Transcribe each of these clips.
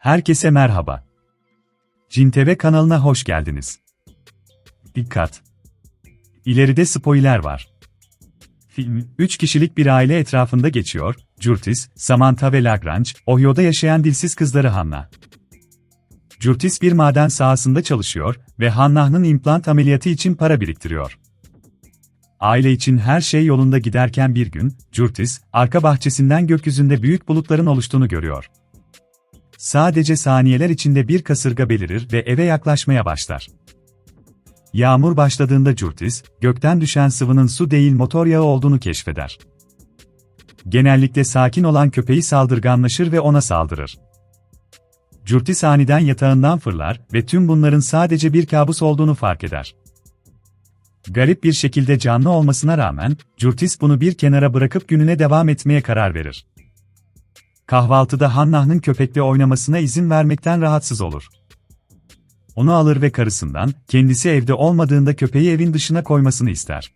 Herkese merhaba. Cintv kanalına hoş geldiniz. Dikkat! İleride spoiler var. Film, 3 kişilik bir aile etrafında geçiyor, Curtis, Samantha ve Lagrange, Ohio'da yaşayan dilsiz kızları Hannah. Curtis bir maden sahasında çalışıyor ve Hannah'nın implant ameliyatı için para biriktiriyor. Aile için her şey yolunda giderken bir gün, Curtis, arka bahçesinden gökyüzünde büyük bulutların oluştuğunu görüyor. Sadece saniyeler içinde bir kasırga belirir ve eve yaklaşmaya başlar. Yağmur başladığında Curtis, gökten düşen sıvının su değil motor yağı olduğunu keşfeder. Genellikle sakin olan köpeği saldırganlaşır ve ona saldırır. Curtis aniden yatağından fırlar ve tüm bunların sadece bir kabus olduğunu fark eder. Garip bir şekilde canlı olmasına rağmen, Curtis bunu bir kenara bırakıp gününe devam etmeye karar verir. Kahvaltıda Hannah'nın köpekle oynamasına izin vermekten rahatsız olur. Onu alır ve karısından, kendisi evde olmadığında köpeği evin dışına koymasını ister.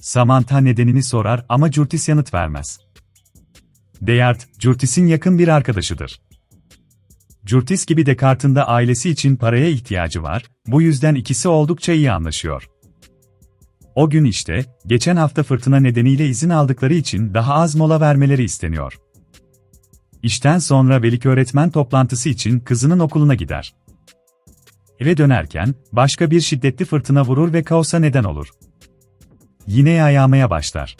Samantha nedenini sorar ama Curtis yanıt vermez. Deyart, Curtis'in yakın bir arkadaşıdır. Curtis gibi Descartes'in de ailesi için paraya ihtiyacı var, bu yüzden ikisi oldukça iyi anlaşıyor. O gün işte, geçen hafta fırtına nedeniyle izin aldıkları için daha az mola vermeleri isteniyor. İşten sonra veliköğretmen toplantısı için kızının okuluna gider. Eve dönerken, başka bir şiddetli fırtına vurur ve kaosa neden olur. Yine yağmaya başlar.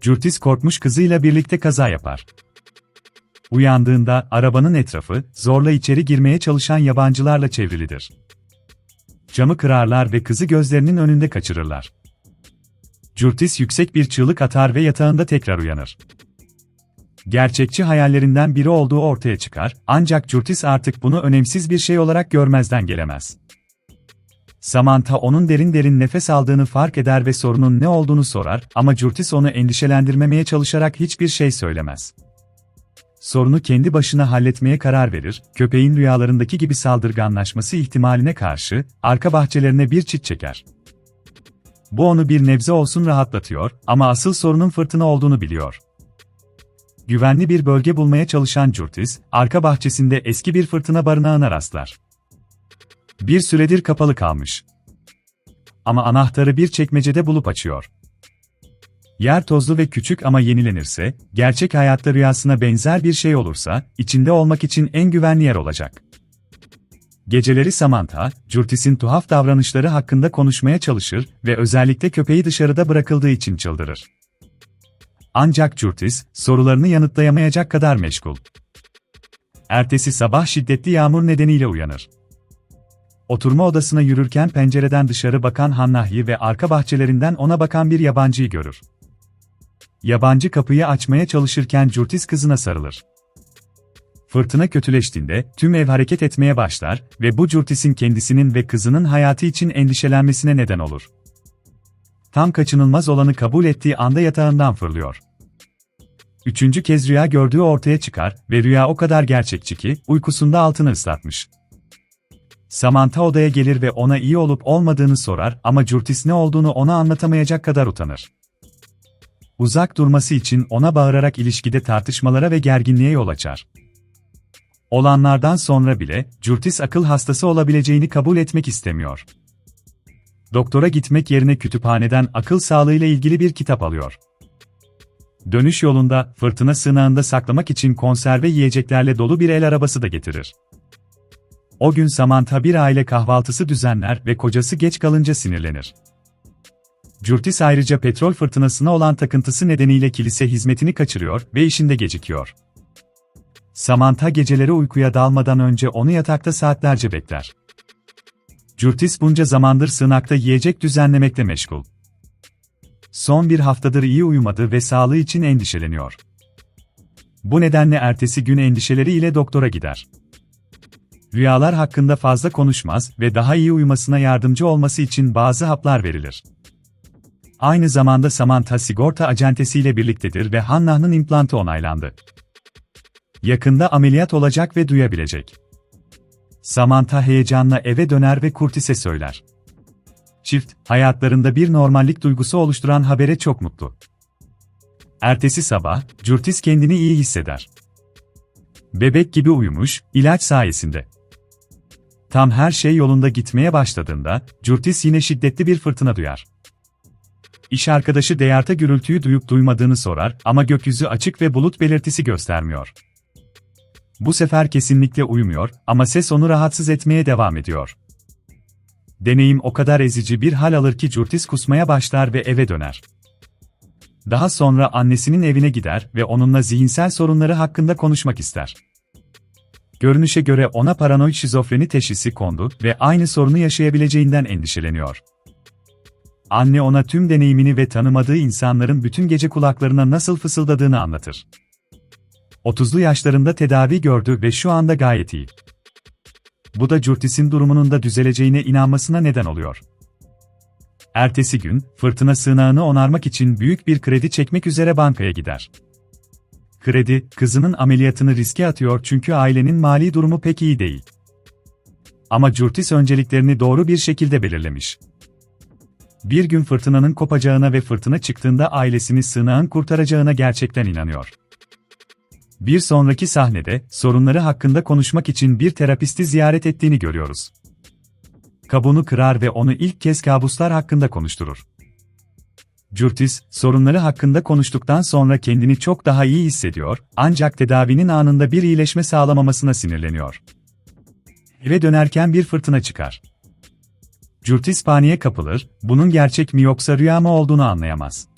Curtis korkmuş kızıyla birlikte kaza yapar. Uyandığında arabanın etrafı, zorla içeri girmeye çalışan yabancılarla çevrilidir. Camı kırarlar ve kızı gözlerinin önünde kaçırırlar. Curtis yüksek bir çığlık atar ve yatağında tekrar uyanır. Gerçekçi hayallerinden biri olduğu ortaya çıkar, ancak Curtis artık bunu önemsiz bir şey olarak görmezden gelemez. Samantha onun derin derin nefes aldığını fark eder ve sorunun ne olduğunu sorar ama Curtis onu endişelendirmemeye çalışarak hiçbir şey söylemez. Sorunu kendi başına halletmeye karar verir, köpeğin rüyalarındaki gibi saldırganlaşması ihtimaline karşı, arka bahçelerine bir çit çeker. Bu onu bir nebze olsun rahatlatıyor ama asıl sorunun fırtına olduğunu biliyor. Güvenli bir bölge bulmaya çalışan Curtis, arka bahçesinde eski bir fırtına barınağına rastlar. Bir süredir kapalı kalmış. Ama anahtarı bir çekmecede bulup açıyor. Yer tozlu ve küçük ama yenilenirse, gerçek hayatta rüyasına benzer bir şey olursa, içinde olmak için en güvenli yer olacak. Geceleri Samantha, Curtis'in tuhaf davranışları hakkında konuşmaya çalışır ve özellikle köpeği dışarıda bırakıldığı için çıldırır. Ancak Curtis, sorularını yanıtlayamayacak kadar meşgul. Ertesi sabah şiddetli yağmur nedeniyle uyanır. Oturma odasına yürürken pencereden dışarı bakan Hannah'yı ve arka bahçelerinden ona bakan bir yabancıyı görür. Yabancı kapıyı açmaya çalışırken Curtis kızına sarılır. Fırtına kötüleştiğinde tüm ev hareket etmeye başlar ve bu Curtis'in kendisinin ve kızının hayatı için endişelenmesine neden olur. Tam kaçınılmaz olanı kabul ettiği anda yatağından fırlıyor. Üçüncü kez rüya gördüğü ortaya çıkar ve rüya o kadar gerçekçi ki uykusunda altını ıslatmış. Samantha odaya gelir ve ona iyi olup olmadığını sorar ama Curtis ne olduğunu ona anlatamayacak kadar utanır. Uzak durması için ona bağırarak ilişkide tartışmalara ve gerginliğe yol açar. Olanlardan sonra bile Curtis akıl hastası olabileceğini kabul etmek istemiyor. Doktora gitmek yerine kütüphaneden akıl sağlığıyla ilgili bir kitap alıyor. Dönüş yolunda fırtına sığınağında saklamak için konserve yiyeceklerle dolu bir el arabası da getirir. O gün Samantha bir aile kahvaltısı düzenler ve kocası geç kalınca sinirlenir. Curtis ayrıca petrol fırtınasına olan takıntısı nedeniyle kilise hizmetini kaçırıyor ve işinde gecikiyor. Samantha geceleri uykuya dalmadan önce onu yatakta saatlerce bekler. Curtis bunca zamandır sığınakta yiyecek düzenlemekle meşgul. Son bir haftadır iyi uyumadı ve sağlığı için endişeleniyor. Bu nedenle ertesi gün endişeleriyle doktora gider. Rüyalar hakkında fazla konuşmaz ve daha iyi uyumasına yardımcı olması için bazı haplar verilir. Aynı zamanda Samantha sigorta acentesiyle birliktedir ve Hannah'nın implantı onaylandı. Yakında ameliyat olacak ve duyabilecek. Samantha heyecanla eve döner ve Curtis'e söyler. Çift, hayatlarında bir normallik duygusu oluşturan habere çok mutlu. Ertesi sabah, Curtis kendini iyi hisseder. Bebek gibi uyumuş, ilaç sayesinde. Tam her şey yolunda gitmeye başladığında, Curtis yine şiddetli bir fırtına duyar. İş arkadaşı Deyart'a gürültüyü duyup duymadığını sorar ama gökyüzü açık ve bulut belirtisi göstermiyor. Bu sefer kesinlikle uyumuyor ama ses onu rahatsız etmeye devam ediyor. Deneyim o kadar ezici bir hal alır ki Curtis kusmaya başlar ve eve döner. Daha sonra annesinin evine gider ve onunla zihinsel sorunları hakkında konuşmak ister. Görünüşe göre ona paranoid şizofreni teşhisi kondu ve aynı sorunu yaşayabileceğinden endişeleniyor. Anne ona tüm deneyimini ve tanımadığı insanların bütün gece kulaklarına nasıl fısıldadığını anlatır. 30'lu yaşlarında tedavi gördü ve şu anda gayet iyi. Bu da Curtis'in durumunun da düzeleceğine inanmasına neden oluyor. Ertesi gün, fırtına sığınağını onarmak için büyük bir kredi çekmek üzere bankaya gider. Kredi, kızının ameliyatını riske atıyor çünkü ailenin mali durumu pek iyi değil. Ama Curtis önceliklerini doğru bir şekilde belirlemiş. Bir gün fırtınanın kopacağına ve fırtına çıktığında ailesini sığınağın kurtaracağına gerçekten inanıyor. Bir sonraki sahnede, sorunları hakkında konuşmak için bir terapisti ziyaret ettiğini görüyoruz. Kabuğunu kırar ve onu ilk kez kabuslar hakkında konuşturur. Curtis, sorunları hakkında konuştuktan sonra kendini çok daha iyi hissediyor, ancak tedavinin anında bir iyileşme sağlamamasına sinirleniyor. Eve dönerken bir fırtına çıkar. Curtis paniğe kapılır, bunun gerçek mi yoksa rüya mı olduğunu anlayamaz.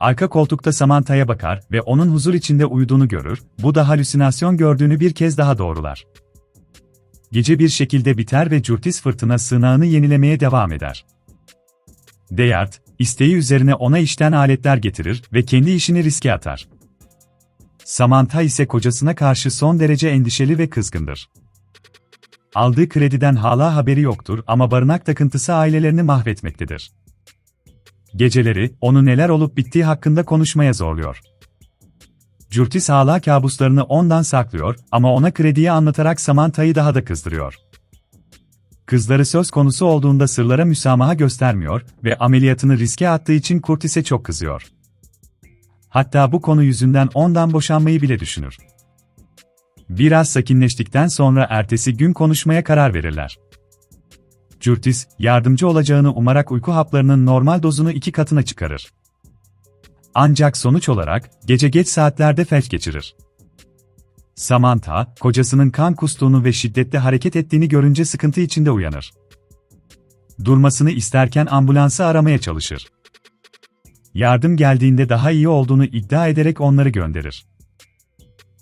Arka koltukta Samantha'ya bakar ve onun huzur içinde uyuduğunu görür, bu da halüsinasyon gördüğünü bir kez daha doğrular. Gece bir şekilde biter ve Curtis fırtına sığınağını yenilemeye devam eder. Deyart, isteği üzerine ona işten aletler getirir ve kendi işini riske atar. Samantha ise kocasına karşı son derece endişeli ve kızgındır. Aldığı krediden hala haberi yoktur ama barınak takıntısı ailelerini mahvetmektedir. Geceleri, onu neler olup bittiği hakkında konuşmaya zorluyor. Curtis hala kabuslarını ondan saklıyor ama ona krediyi anlatarak Samantha'yı daha da kızdırıyor. Kızları söz konusu olduğunda sırlara müsamaha göstermiyor ve ameliyatını riske attığı için Curtis'e çok kızıyor. Hatta bu konu yüzünden ondan boşanmayı bile düşünür. Biraz sakinleştikten sonra ertesi gün konuşmaya karar verirler. Curtis, yardımcı olacağını umarak uyku haplarının normal dozunu iki katına çıkarır. Ancak sonuç olarak, gece geç saatlerde felç geçirir. Samantha, kocasının kan kustuğunu ve şiddetli hareket ettiğini görünce sıkıntı içinde uyanır. Durmasını isterken ambulansı aramaya çalışır. Yardım geldiğinde daha iyi olduğunu iddia ederek onları gönderir.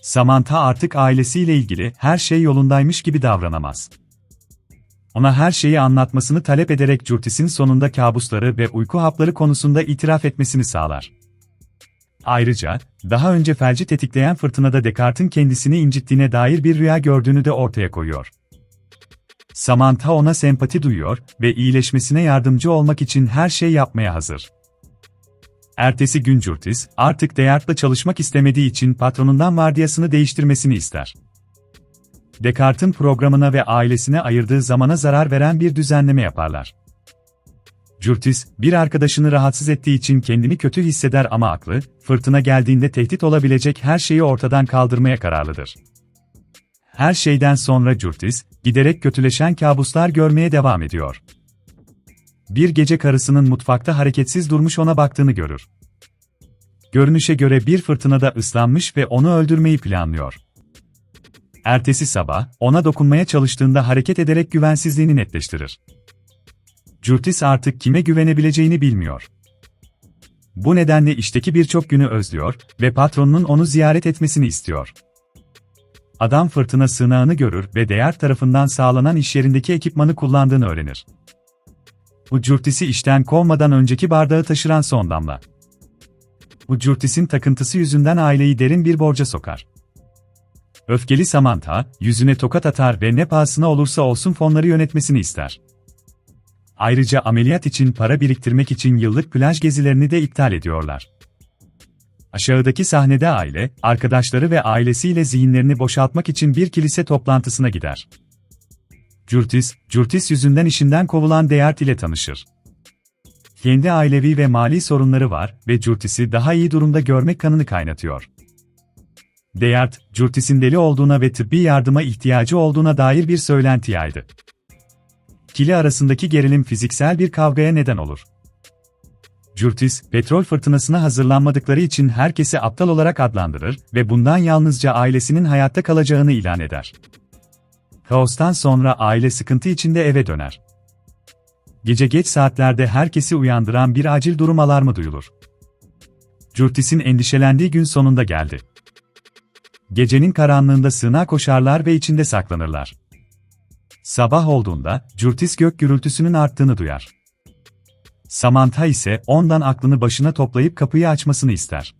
Samantha artık ailesiyle ilgili her şey yolundaymış gibi davranamaz. Ona her şeyi anlatmasını talep ederek Curtis'in sonunda kabusları ve uyku hapları konusunda itiraf etmesini sağlar. Ayrıca, daha önce felci tetikleyen fırtınada Descartes'in kendisini incittiğine dair bir rüya gördüğünü de ortaya koyuyor. Samantha ona sempati duyuyor ve iyileşmesine yardımcı olmak için her şey yapmaya hazır. Ertesi gün Curtis, artık Deyart'la çalışmak istemediği için patronundan vardiyasını değiştirmesini ister. Descartes'in programına ve ailesine ayırdığı zamana zarar veren bir düzenleme yaparlar. Curtis, bir arkadaşını rahatsız ettiği için kendini kötü hisseder ama aklı, fırtına geldiğinde tehdit olabilecek her şeyi ortadan kaldırmaya kararlıdır. Her şeyden sonra Curtis, giderek kötüleşen kabuslar görmeye devam ediyor. Bir gece karısının mutfakta hareketsiz durmuş ona baktığını görür. Görünüşe göre bir fırtınada ıslanmış ve onu öldürmeyi planlıyor. Ertesi sabah, ona dokunmaya çalıştığında hareket ederek güvensizliğini netleştirir. Curtis artık kime güvenebileceğini bilmiyor. Bu nedenle işteki birçok günü özlüyor ve patronunun onu ziyaret etmesini istiyor. Adam fırtına sığınağını görür ve değer tarafından sağlanan iş yerindeki ekipmanı kullandığını öğrenir. Bu Curtis'i işten kovmadan önceki bardağı taşıran son damla. Bu Curtis'in takıntısı yüzünden aileyi derin bir borca sokar. Öfkeli Samantha, yüzüne tokat atar ve ne pahasına olursa olsun fonları yönetmesini ister. Ayrıca ameliyat için para biriktirmek için yıllık plaj gezilerini de iptal ediyorlar. Aşağıdaki sahnede aile, arkadaşları ve ailesiyle zihinlerini boşaltmak için bir kilise toplantısına gider. Curtis, Curtis yüzünden işinden kovulan Deyart ile tanışır. Kendi ailevi ve mali sorunları var ve Curtis'i daha iyi durumda görmek kanını kaynatıyor. Deyart, Curtis'in deli olduğuna ve tıbbi yardıma ihtiyacı olduğuna dair bir söylenti yaydı. İkili arasındaki gerilim fiziksel bir kavgaya neden olur. Curtis, petrol fırtınasına hazırlanmadıkları için herkesi aptal olarak adlandırır ve bundan yalnızca ailesinin hayatta kalacağını ilan eder. Kaostan sonra aile sıkıntı içinde eve döner. Gece geç saatlerde herkesi uyandıran bir acil durum alarmı duyulur. Curtis'in endişelendiği gün sonunda geldi. Gecenin karanlığında sığınağa koşarlar ve içinde saklanırlar. Sabah olduğunda, Curtis gök gürültüsünün arttığını duyar. Samantha ise ondan aklını başına toplayıp kapıyı açmasını ister.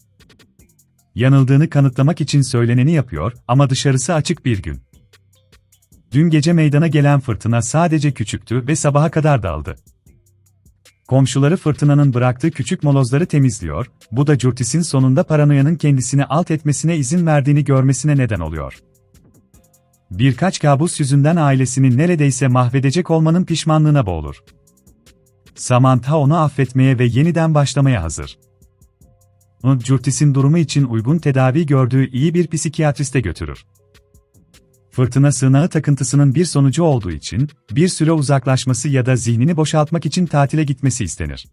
Yanıldığını kanıtlamak için söyleneni yapıyor ama dışarısı açık bir gün. Dün gece meydana gelen fırtına sadece küçüktü ve sabaha kadar daldı. Komşuları fırtınanın bıraktığı küçük molozları temizliyor, bu da Curtis'in sonunda paranoyanın kendisini alt etmesine izin verdiğini görmesine neden oluyor. Birkaç kabus yüzünden ailesini neredeyse mahvedecek olmanın pişmanlığına boğulur. Samantha onu affetmeye ve yeniden başlamaya hazır. Curtis'in durumu için uygun tedavi gördüğü iyi bir psikiyatriste götürür. Fırtına sığınağı takıntısının bir sonucu olduğu için, bir süre uzaklaşması ya da zihnini boşaltmak için tatile gitmesi istenir.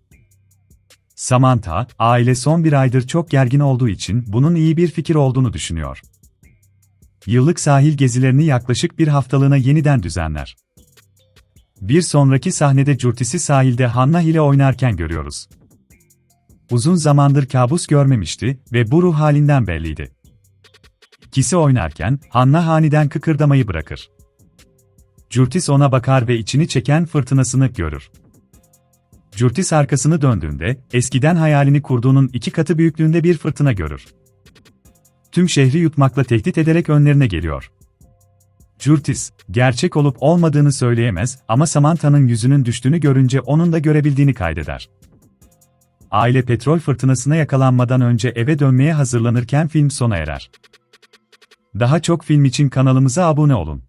Samantha, aile son bir aydır çok gergin olduğu için bunun iyi bir fikir olduğunu düşünüyor. Yıllık sahil gezilerini yaklaşık bir haftalığına yeniden düzenler. Bir sonraki sahnede Curtis'i sahilde Hannah ile oynarken görüyoruz. Uzun zamandır kabus görmemişti ve bu ruh halinden belliydi. İkisi oynarken, Hannah aniden kıkırdamayı bırakır. Curtis ona bakar ve içini çeken fırtınasını görür. Curtis arkasını döndüğünde, eskiden hayalini kurduğunun iki katı büyüklüğünde bir fırtına görür. Tüm şehri yutmakla tehdit ederek önlerine geliyor. Curtis, gerçek olup olmadığını söyleyemez ama Samantha'nın yüzünün düştüğünü görünce onun da görebildiğini kaydeder. Aile petrol fırtınasına yakalanmadan önce eve dönmeye hazırlanırken film sona erer. Daha çok film için kanalımıza abone olun.